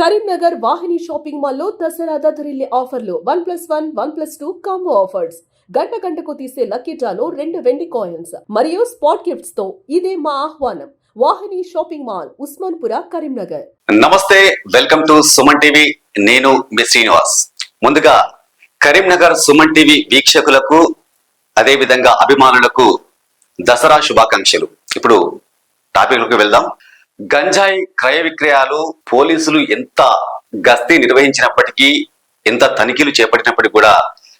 కరీంనగర్ వాహిని shopping మాల్లో దసరా దద్దరిల్లే ఆఫర్లు one plus one one plus two combo offers. గంట గంటకు తీసే లక్కీ డ్రాలో రెండు వెండి కాయిన్స్. మరియు స్పాట్ గిఫ్ట్స్తో ఇదే మా ఆహ్వానం. Vahini shopping mall Usmanpura Karimnagar. నమస్తే వెల్కమ్ టు సుమన్ టీవీ. నేను మీ శ్రీనివాస్. ముందుగా కరీంనగర్ సుమన్ టీవీ వీక్షకులకు అదే విధంగా అభిమానులకు దసరా శుభాకాంక్షలు. ఇప్పుడు టాపిక్లకు వెళ్దాం. గంజాయి క్రయ విక్రయాలు పోలీసులు ఎంత గస్తీ నిర్వహించినప్పటికీ ఎంత తనిఖీలు చేపట్టినప్పటికీ కూడా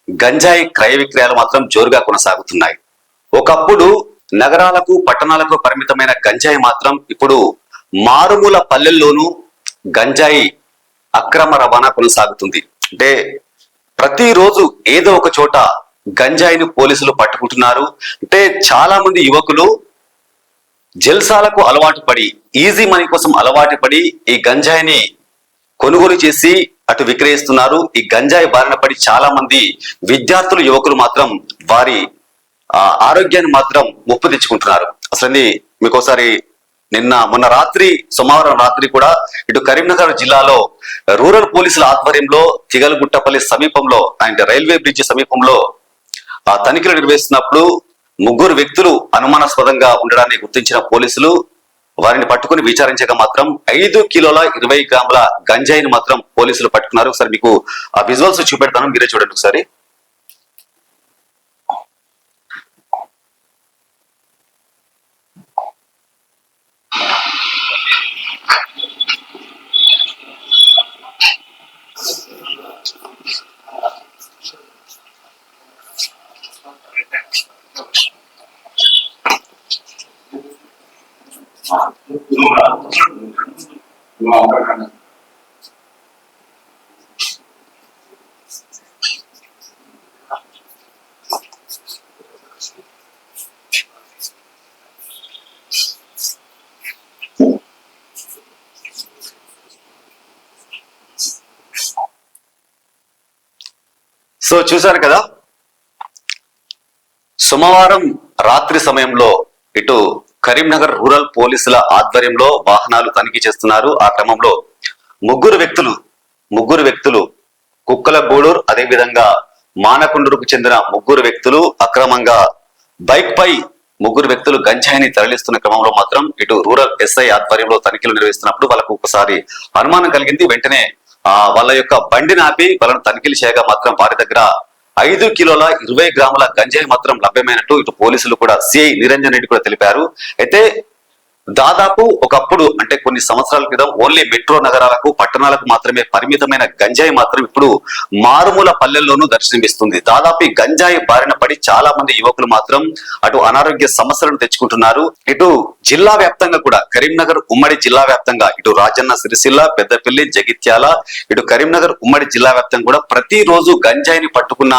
గంజాయి క్రయ విక్రయాలు మాత్రం జోరుగా కొనసాగుతున్నాయి. ఒకప్పుడు నగరాలకు పట్టణాలకు పరిమితమైన గంజాయి మాత్రం ఇప్పుడు మారుమూల పల్లెల్లోనూ గంజాయి అక్రమ రవాణా కొనసాగుతుంది. అంటే ప్రతిరోజు ఏదో ఒక చోట గంజాయిని పోలీసులు పట్టుకుంటున్నారు. అంటే చాలా మంది యువకులు జల్సాలకు అలవాటు పడి ఈజీ మనీ కోసం అలవాటు పడి ఈ గంజాయిని కొనుగోలు చేసి అటు విక్రయిస్తున్నారు. ఈ గంజాయి బారిన పడి చాలా మంది విద్యార్థులు యువకులు మాత్రం వారి ఆరోగ్యాన్ని మాత్రం ముప్పు తెచ్చుకుంటున్నారు. అసలు మీకోసారి నిన్న మొన్న రాత్రి సోమవారం రాత్రి కూడా ఇటు కరీంనగర్ జిల్లాలో రూరల్ పోలీసుల ఆధ్వర్యంలో తిగలగుట్టపల్లి సమీపంలో అంటే రైల్వే బ్రిడ్జ్ సమీపంలో ఆ తనిఖీలు నిర్వహిస్తున్నప్పుడు ముగ్గురు వ్యక్తులు అనుమానాస్పదంగా ఉండడాన్ని గుర్తించిన పోలీసులు వారిని పట్టుకుని విచారించగా మాత్రం ఐదు కిలోల ఇరవై గ్రాముల గంజాయిని మాత్రం పోలీసులు పట్టుకున్నారు. ఒకసారి మీకు ఆ విజువల్స్ చూపెడతాను మీరే చూడండి ఒకసారి. సో చూశారు కదా? సోమవారం రాత్రి సమయంలో ఇటు కరీంనగర్ రూరల్ పోలీసుల ఆధ్వర్యంలో వాహనాలు తనిఖీ చేస్తున్నారు. ఆ క్రమంలో ముగ్గురు వ్యక్తులు ముగ్గురు వ్యక్తులు కుక్కల గూడూరు అదే విధంగా మానకొండూరుకు చెందిన ముగ్గురు వ్యక్తులు అక్రమంగా బైక్ పై ముగ్గురు వ్యక్తులు గంజాయిని తరలిస్తున్న క్రమంలో మాత్రం ఇటు రూరల్ ఎస్ఐ ఆధ్వర్యంలో తనిఖీలు నిర్వహిస్తున్నప్పుడు వాళ్ళకు ఒకసారి అనుమానం కలిగింది. వెంటనే ఆ వాళ్ళ యొక్క బండిని ఆపి వాళ్ళను తనిఖీలు చేయగా మాత్రం వారి దగ్గర ఐదు కిలోల ఇరవై గ్రాముల గంజాయి మాత్రం లభ్యమైనట్టు ఇటు పోలీసులు కూడా సిఐ నిరంజన్ రెడ్డి కూడా తెలిపారు. అయితే దాదాపు ఒకప్పుడు అంటే కొన్ని సంవత్సరాల క్రితం ఓన్లీ మెట్రో నగరాలకు పట్టణాలకు మాత్రమే పరిమితమైన గంజాయి మాత్రం ఇప్పుడు మారుమూల పల్లెల్లోనూ దర్శనమిస్తుంది. దాదాపు ఈ గంజాయి బారిన పడి చాలా మంది యువకులు మాత్రం అటు అనారోగ్య సమస్యలను తెచ్చుకుంటున్నారు. ఇటు జిల్లా వ్యాప్తంగా కూడా కరీంనగర్ ఉమ్మడి జిల్లా వ్యాప్తంగా ఇటు రాజన్న సిరిసిల్ల పెద్దపల్లి జగిత్యాల ఇటు కరీంనగర్ ఉమ్మడి జిల్లా వ్యాప్తంగా కూడా ప్రతిరోజు గంజాయిని పట్టుకున్న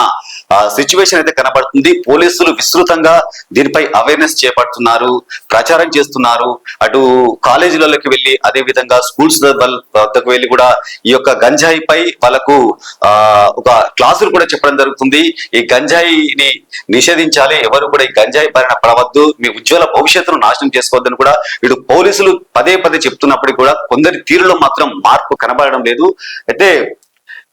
సిచ్యువేషన్ అయితే కనబడుతుంది. పోలీసులు విస్తృతంగా దీనిపై అవేర్నెస్ చేపడుతున్నారు ప్రచారం చేస్తున్నారు. అటు కాలేజీలలోకి వెళ్ళి అదే విధంగా స్కూల్స్ వద్దకు వెళ్ళి కూడా ఈ యొక్క గంజాయిపై వాళ్ళకు ఆ ఒక క్లాసులు కూడా చెప్పడం జరుగుతుంది. ఈ గంజాయిని నిషేధించాలి. ఎవరు కూడా ఈ గంజాయి బారిన పడవద్దు. మీ ఉజ్వల భవిష్యత్తును నాశనం తీసుకోవద్దని కూడా ఇటు పోలీసులు పదే పదే చెప్తున్నప్పటికీ కూడా కొందరి తీరులో మాత్రం మార్పు కనబడడం లేదు. అయితే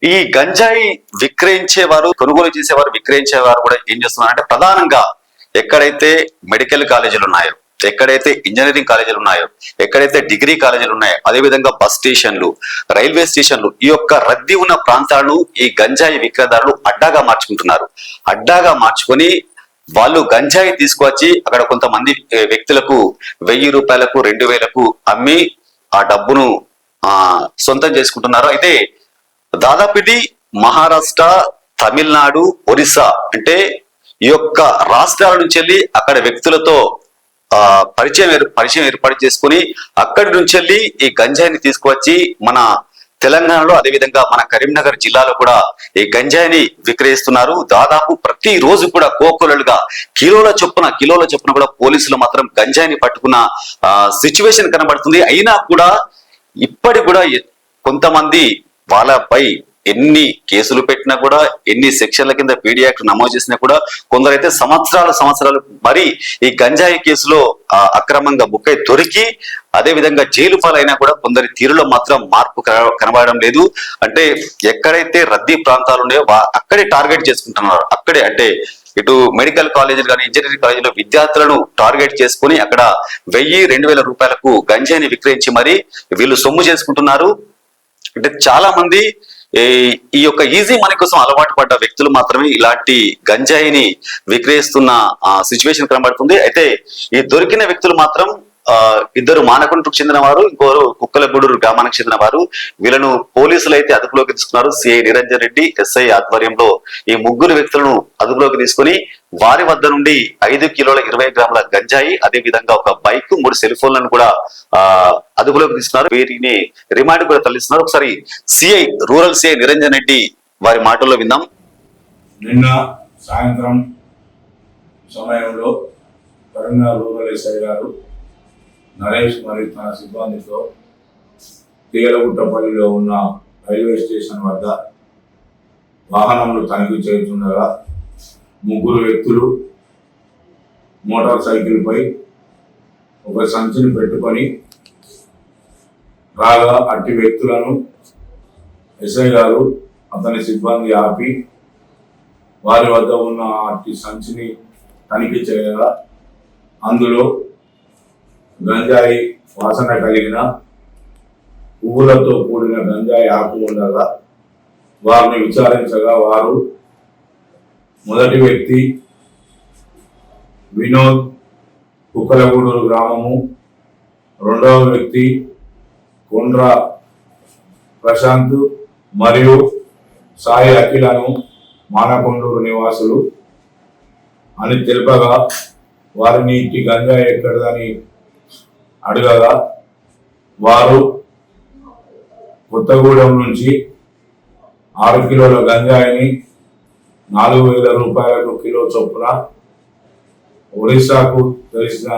ఈ గంజాయి విక్రయించేవారు కొనుగోలు చేసేవారు విక్రయించేవారు కూడా ఏం చేస్తున్నారంటే ప్రధానంగా ఎక్కడైతే మెడికల్ కాలేజీలు ఉన్నాయో ఎక్కడైతే ఇంజనీరింగ్ కాలేజీలు ఉన్నాయో ఎక్కడైతే డిగ్రీ కాలేజీలు ఉన్నాయో అదేవిధంగా బస్ స్టేషన్లు రైల్వే స్టేషన్లు ఈ యొక్క రద్దీ ఉన్న ప్రాంతాలను ఈ గంజాయి విక్రయదారులు అడ్డాగా మార్చుకుంటున్నారు. అడ్డాగా మార్చుకొని వాళ్ళు గంజాయి తీసుకువచ్చి అక్కడ కొంతమంది వ్యక్తులకు వెయ్యి రూపాయలకు రెండు వేలకు అమ్మి ఆ డబ్బును ఆ సొంతం చేసుకుంటున్నారు. అయితే దాదాపు ఇది మహారాష్ట్ర తమిళనాడు ఒరిస్సా అంటే ఈ యొక్క రాష్ట్రాల నుంచి వెళ్ళి అక్కడ వ్యక్తులతో ఆ పరిచయం పరిచయం ఏర్పాటు చేసుకుని అక్కడి నుంచి వెళ్ళి ఈ గంజాయిని తీసుకువచ్చి మన తెలంగాణలో అదేవిధంగా మన కరీంనగర్ జిల్లాలో కూడా ఈ గంజాయిని విక్రయిస్తున్నారు. దాదాపు ప్రతి రోజు కూడా కోకొలలుగా కిలోల చొప్పున కిలోల చొప్పున కూడా పోలీసులు మాత్రం గంజాయిని పట్టుకున్న సిచ్యువేషన్ కనబడుతుంది. అయినా కూడా ఇప్పటి కూడా కొంతమంది వాళ్ళపై ఎన్ని కేసులు పెట్టినా కూడా ఎన్ని సెక్షన్ల కింద పీడీ యాక్ట్ నమోదు చేసినా కూడా కొందరైతే సంవత్సరాలు సంవత్సరాలు మరి ఈ గంజాయి కేసులో అక్రమంగా బుక్కై దొరికి అదే విధంగా జైలు పాలైనా కూడా కొందరి తీరులో మాత్రం మార్పు కనబడడం లేదు. అంటే ఎక్కడైతే రద్దీ ప్రాంతాలు ఉన్నాయో అక్కడే టార్గెట్ చేసుకుంటున్నారు. అక్కడే అంటే ఇటు మెడికల్ కాలేజీలు కానీ ఇంజనీరింగ్ కాలేజీలో విద్యార్థులను టార్గెట్ చేసుకుని అక్కడ వెయ్యి రెండు వేల రూపాయలకు గంజాయిని విక్రయించి మరి వీళ్ళు సొమ్ము చేసుకుంటున్నారు. అంటే చాలా మంది ఈ- ఈ యొక్క ఈజీ మనీ కోసం అలవాటు పడ్డ వ్యక్తులు మాత్రమే ఇలాంటి గంజాయిని విక్రయిస్తున్న సిచ్యువేషన్ కనబడుతుంది. అయితే ఈ దొరికిన వ్యక్తులు మాత్రం ఇద్దరు మానకొండకు చెందిన వారు ఇంకోరు కుక్కలగూడూరు గ్రామానికి చెందిన వారు వీళ్ళను పోలీసులు అయితే అదుపులోకి తీసుకున్నారు. సిఐ నిరంజన్ రెడ్డి ఎస్ఐ ఆధ్వర్యంలో ఈ ముగ్గురు వ్యక్తులను అదుపులోకి తీసుకుని వారి వద్ద నుండి ఐదు కిలోల ఇరవై గ్రాముల గంజాయి అదే విధంగా ఒక బైక్ మూడు సెల్ ఫోన్లను కూడా ఆ అదుపులోకి తీసుకున్నారు. వీరిని రిమాండ్ కూడా తరలిస్తున్నారు. ఒకసారి CI rural CI Niranjan Reddy వారి మాటల్లో విందాం. నిన్న సాయంత్రం సమయంలో రూరల్ ఎస్ఐ గారు నరేష్ మరియు తన సిబ్బందితో తీగలగుట్టపల్లిలో ఉన్న రైల్వే స్టేషన్ వద్ద వాహనంలో తనిఖీ చేస్తుండగా ముగ్గురు వ్యక్తులు మోటార్ సైకిల్పై ఒక సంచిని పెట్టుకొని రాగా అట్టి వ్యక్తులను ఎస్ఐ గారు అతని సిబ్బంది ఆపి వారి వద్ద ఉన్న అట్టి సంచిని తనిఖీ చేయగా అందులో గంజాయి వాసన కలిగిన పువ్వులతో కూడిన గంజాయి ఆకు ఉండగా వారిని విచారించగా వారు మొదటి వ్యక్తి వినోద్ కుక్కలగూడూరు గ్రామము. రెండవ వ్యక్తి కొండ్ర ప్రశాంత్ మరియు సాయి అఖిలను మానకొండూరు నివాసులు. అని తెలుపగా వారిని ఇంటి గంజాయి ఎక్కడదని అడగగా వారు కొత్తగూడెం నుంచి ఆరు కిలోల గంజాయిని నాలుగు వేల రూపాయలకు కిలో చొప్పున ఒరిస్సాకు తెలిసిన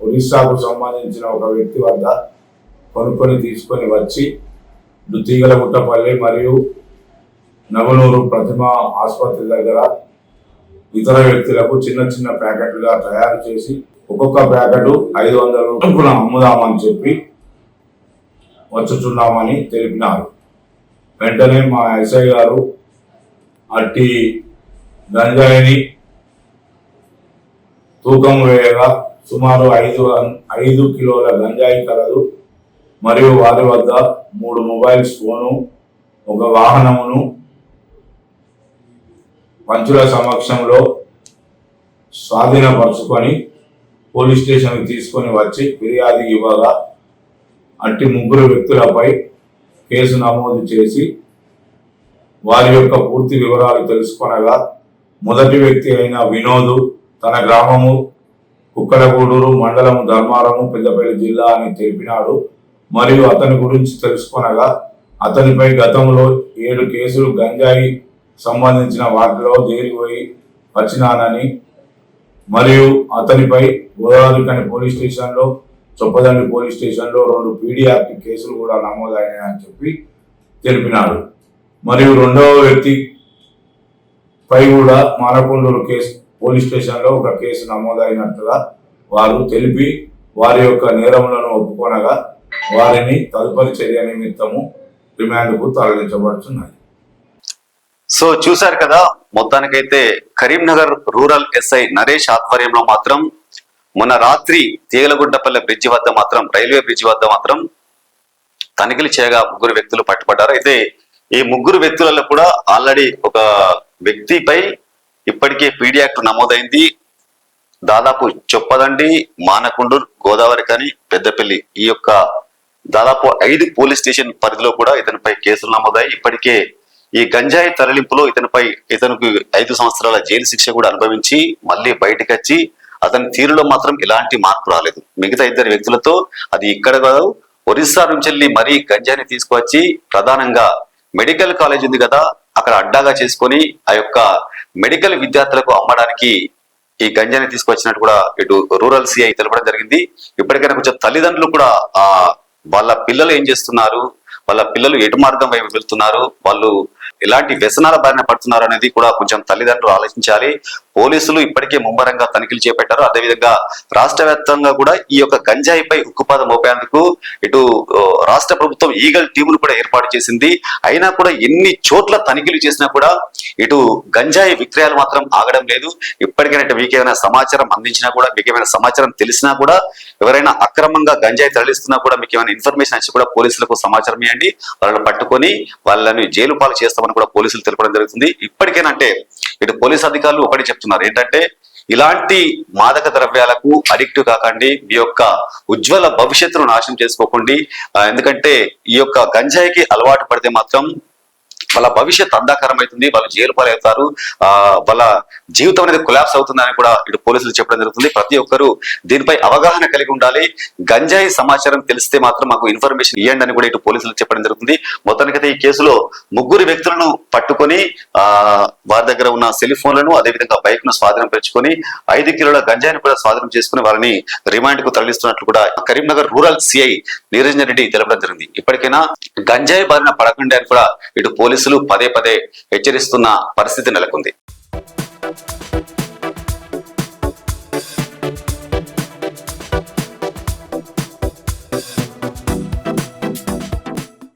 ఒరిస్సాకు సంబంధించిన ఒక వ్యక్తి వద్ద కొనుక్కొని తీసుకొని వచ్చి దుత్తిగలగుట్టపల్లి మరియు నగనూరు ప్రతిమ ఆసుపత్రి దగ్గర ఇతర వ్యక్తులకు చిన్న చిన్న ప్యాకెట్లుగా తయారు చేసి ఒక్కొక్క ప్యాకెట్ ఐదు వందల రూపాయలు అమ్ముదామని చెప్పి వచ్చుచున్నామని తెలిపినారు. వెంటనే మా ఎస్ఐ గారు అట్టి గంజాయిని తూకం వేయగా సుమారు ఐదు ఐదు కిలోల గంజాయి కలదు మరియు వారి వద్ద మూడు మొబైల్ ఫోను ఒక వాహనమును పంచుల సమక్షంలో స్వాధీనపరుచుకొని పోలీస్ స్టేషన్కి తీసుకొని వచ్చి ఫిర్యాదు ఇవ్వగా అట్టి ముగ్గురు వ్యక్తులపై కేసు నమోదు చేసి వారి యొక్క పూర్తి వివరాలు తెలుసుకొనగా మొదటి వ్యక్తి అయిన వినోదు తన గ్రామము కుక్కడగూడూరు మండలం ధర్మారము పెద్దపల్లి జిల్లా అని తెలిపినాడు. మరియు అతని గురించి తెలుసుకొనగా అతనిపై గతంలో ఏడు కేసులు గంజాయి సంబంధించిన వాటిలో జైలుకు పోయి వచ్చినానని మరియు అతనిపై గోదావరికని పోలీస్ స్టేషన్లో చొప్పదండి పోలీస్ స్టేషన్లో రెండు పీడియాక్ట్ కేసులు కూడా నమోదైనాయని చెప్పి తెలిపినాడు. మరియు రెండవ వ్యక్తి పై కూడా మానకొండూరు కేసు పోలీస్ స్టేషన్లో ఒక కేసు నమోదైనట్టుగా వారు తెలిపి వారి యొక్క నేరములను ఒప్పుకొనగా వారిని తదుపరి చర్య నిమిత్తము రిమాండ్కు తరలించబడుతున్నాయి సో చూశారు కదా మొత్తానికైతే కరీంనగర్ రూరల్ ఎస్ఐ నరేష్ ఆధ్వర్యంలో మాత్రం మొన్న రాత్రి తీగలగుడ్డపల్లె బ్రిడ్జి వద్ద మాత్రం రైల్వే బ్రిడ్జి వద్ద మాత్రం తనిఖీలు చేయగా ముగ్గురు వ్యక్తులు పట్టుబడ్డారు. అయితే ఈ ముగ్గురు వ్యక్తులలో కూడా ఆల్రెడీ ఒక వ్యక్తిపై ఇప్పటికే పీడీ యాక్ట్ నమోదైంది. దాదాపు చొప్పదండి మానకుండూరు గోదావరి కానీ పెద్దపల్లి ఈ యొక్క దాదాపు ఐదు పోలీస్ స్టేషన్ పరిధిలో కూడా ఇతనిపై కేసులు నమోదాయి ఇప్పటికే ఈ గంజాయి తరలింపులో ఇతనిపై ఇతనికి ఐదు సంవత్సరాల జైలు శిక్ష కూడా అనుభవించి మళ్ళీ బయటకు వచ్చి అతని తీరులో మాత్రం ఎలాంటి మార్పు రాలేదు. మిగతా ఇద్దరు వ్యక్తులతో అది ఇక్కడ కాదు ఒరిస్సా నుంచి వెళ్ళి మరీ గంజాయిని తీసుకువచ్చి ప్రధానంగా మెడికల్ కాలేజ్ ఉంది కదా అక్కడ అడ్డాగా చేసుకొని ఆ యొక్క మెడికల్ విద్యార్థులకు అమ్మడానికి ఈ గంజాని తీసుకొచ్చినట్టు కూడా ఇటు రూరల్ సిఐ తెలపడం జరిగింది. ఇప్పటికైనా కొంచెం తల్లిదండ్రులు కూడా ఆ వాళ్ళ పిల్లలు ఏం చేస్తున్నారు? వాళ్ళ పిల్లలు ఎటు మార్గం వైపు వెళ్తున్నారు? వాళ్ళు ఎలాంటి వ్యసనాల బారిన పడుతున్నారు అనేది కూడా కొంచెం తల్లిదండ్రులు ఆలోచించాలి. పోలీసులు ఇప్పటికే ముమ్మరంగా తనిఖీలు చేపట్టారు. అదేవిధంగా రాష్ట్ర వ్యాప్తంగా కూడా ఈ యొక్క గంజాయిపై ఉక్కుపాదం మోపేందుకు ఇటు రాష్ట్ర ప్రభుత్వం ఈగల్ టీములు కూడా ఏర్పాటు చేసింది. అయినా కూడా ఎన్ని చోట్ల తనిఖీలు చేసినా కూడా ఇటు గంజాయి విక్రయాలు మాత్రం ఆగడం లేదు. ఇప్పటికైనా మీకు ఏమైనా సమాచారం అందించినా కూడా మీకు ఏమైనా సమాచారం తెలిసినా కూడా ఎవరైనా అక్రమంగా గంజాయి తరలిస్తున్నా కూడా మీకు ఏమైనా ఇన్ఫర్మేషన్ వచ్చి కూడా పోలీసులకు సమాచారం ఇవ్వండి. వాళ్ళని పట్టుకొని వాళ్ళని జైలు పాలు చేస్తామని కూడా పోలీసులు తెలపడం జరుగుతుంది. ఇప్పటికేనంటే ఇటు పోలీస్ అధికారులు ఒకటి చెప్తున్నారు. ఏంటంటే ఇలాంటి మాదక ద్రవ్యాలకు అడిక్ట్ కాకండి మీ యొక్క ఉజ్వల భవిష్యత్తును నాశనం చేసుకోకండి. ఎందుకంటే ఈ యొక్క గంజాయికి అలవాటు పడితే మాత్రం వాళ్ళ భవిష్యత్ అంధాకారం అవుతుంది వాళ్ళు జైలు పాలవుతారు ఆ వాళ్ళ జీవితం అనేది కొలాప్స్ అవుతుందని కూడా ఇటు పోలీసులు చెప్పడం జరుగుతుంది. ప్రతి ఒక్కరూ దీనిపై అవగాహన కలిగి ఉండాలి. గంజాయి సమాచారం తెలిస్తే మాత్రం మాకు ఇన్ఫర్మేషన్ ఇవ్వండి అని కూడా ఇటు పోలీసులు చెప్పడం జరుగుతుంది. మొత్తానికైతే ఈ కేసులో ముగ్గురు వ్యక్తులను పట్టుకొని ఆ వారి దగ్గర ఉన్న సెల్ ఫోన్లను అదేవిధంగా బైక్ను స్వాధీనం పెంచుకొని ఐదు కిలోల గంజాయిని కూడా స్వాధీనం చేసుకుని వారిని రిమాండ్కు తరలిస్తున్నట్లు కూడా కరీంనగర్ రూరల్ సిఐ నీరంజన్ రెడ్డి తెలపడం జరిగింది. ఇప్పటికైనా గంజాయి బారిన పడకండి అని కూడా ఇటు పోలీసులు పదే పదే హెచ్చరిస్తున్న పరిస్థితి నెలకొంది.